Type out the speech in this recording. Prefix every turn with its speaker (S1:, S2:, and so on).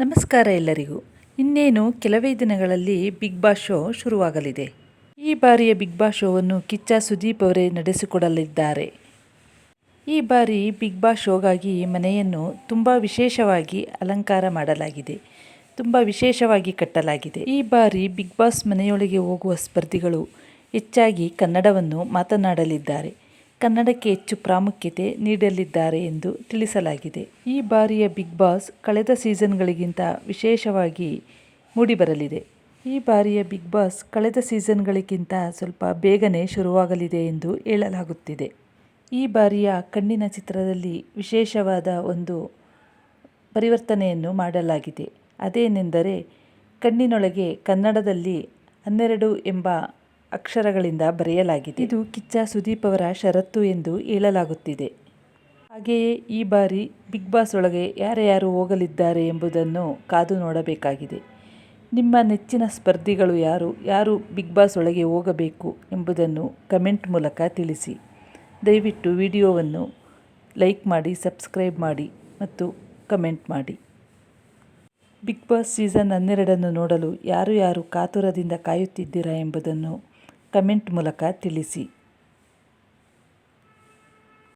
S1: ನಮಸ್ಕಾರ ಎಲ್ಲರಿಗೂ. ಇನ್ನೇನು ಕೆಲವೇ ದಿನಗಳಲ್ಲಿ ಬಿಗ್ ಬಾಸ್ ಶೋ ಶುರುವಾಗಲಿದೆ. ಈ ಬಾರಿಯ ಬಿಗ್ ಬಾಸ್ ಶೋವನ್ನು ಕಿಚ್ಚ ಸುದೀಪ್ ಅವರೇ ನಡೆಸಿಕೊಡಲಿದ್ದಾರೆ. ಈ ಬಾರಿ ಬಿಗ್ ಬಾಸ್ ಶೋಗಾಗಿ ಮನೆಯನ್ನು ತುಂಬ ವಿಶೇಷವಾಗಿ ಅಲಂಕಾರ ಮಾಡಲಾಗಿದೆ. ತುಂಬ ವಿಶೇಷವಾಗಿ ಕಟ್ಟಲಾಗಿದೆ. ಈ ಬಾರಿ ಬಿಗ್ ಬಾಸ್ ಮನೆಯೊಳಗೆ ಹೋಗುವ ಸ್ಪರ್ಧಿಗಳು ಹೆಚ್ಚಾಗಿ ಕನ್ನಡವನ್ನು ಮಾತನಾಡಲಿದ್ದಾರೆ. ಕನ್ನಡಕ್ಕೆ ಹೆಚ್ಚು ಪ್ರಾಮುಖ್ಯತೆ ನೀಡಲಿದ್ದಾರೆ ಎಂದು ತಿಳಿಸಲಾಗಿದೆ. ಈ ಬಾರಿಯ ಬಿಗ್ ಬಾಸ್ ಕಳೆದ ಸೀಸನ್ಗಳಿಗಿಂತ ವಿಶೇಷವಾಗಿ ಮೂಡಿಬರಲಿದೆ. ಈ ಬಾರಿಯ ಬಿಗ್ ಬಾಸ್ ಕಳೆದ ಸೀಸನ್ಗಳಿಗಿಂತ ಸ್ವಲ್ಪ ಬೇಗನೆ ಶುರುವಾಗಲಿದೆ ಎಂದು ಹೇಳಲಾಗುತ್ತಿದೆ. ಈ ಬಾರಿಯ ಕಣ್ಣಿನ ಚಿತ್ರದಲ್ಲಿ ವಿಶೇಷವಾದ ಒಂದು ಪರಿವರ್ತನೆಯನ್ನು ಮಾಡಲಾಗಿದೆ. ಅದೇನೆಂದರೆ, ಕಣ್ಣಿನೊಳಗೆ ಕನ್ನಡದಲ್ಲಿ ಹನ್ನೆರಡು ಎಂಬ ಅಕ್ಷರಗಳಿಂದ ಬರೆಯಲಾಗಿದೆ. ಇದು ಕಿಚ್ಚ ಸುದೀಪ್ ಅವರ ಷರತ್ತು ಎಂದು ಹೇಳಲಾಗುತ್ತಿದೆ. ಹಾಗೆಯೇ ಈ ಬಾರಿ ಬಿಗ್ ಬಾಸ್ ಒಳಗೆ ಯಾರ್ಯಾರು ಹೋಗಲಿದ್ದಾರೆ ಎಂಬುದನ್ನು ಕಾದು ನೋಡಬೇಕಾಗಿದೆ. ನಿಮ್ಮ ನೆಚ್ಚಿನ ಸ್ಪರ್ಧಿಗಳು ಯಾರು ಯಾರು ಬಿಗ್ ಬಾಸ್ ಒಳಗೆ ಹೋಗಬೇಕು ಎಂಬುದನ್ನು ಕಮೆಂಟ್ ಮೂಲಕ ತಿಳಿಸಿ. ದಯವಿಟ್ಟು ವಿಡಿಯೋವನ್ನು ಲೈಕ್ ಮಾಡಿ, ಸಬ್ಸ್ಕ್ರೈಬ್ ಮಾಡಿ ಮತ್ತು ಕಮೆಂಟ್ ಮಾಡಿ. ಬಿಗ್ ಬಾಸ್ ಸೀಸನ್ ಹನ್ನೆರಡನ್ನು ನೋಡಲು ಯಾರು ಯಾರು ಕಾತುರದಿಂದ ಕಾಯುತ್ತಿದ್ದೀರಾ ಎಂಬುದನ್ನು ಕಮೆಂಟ್ ಮೂಲಕ ತಿಳಿಸಿ.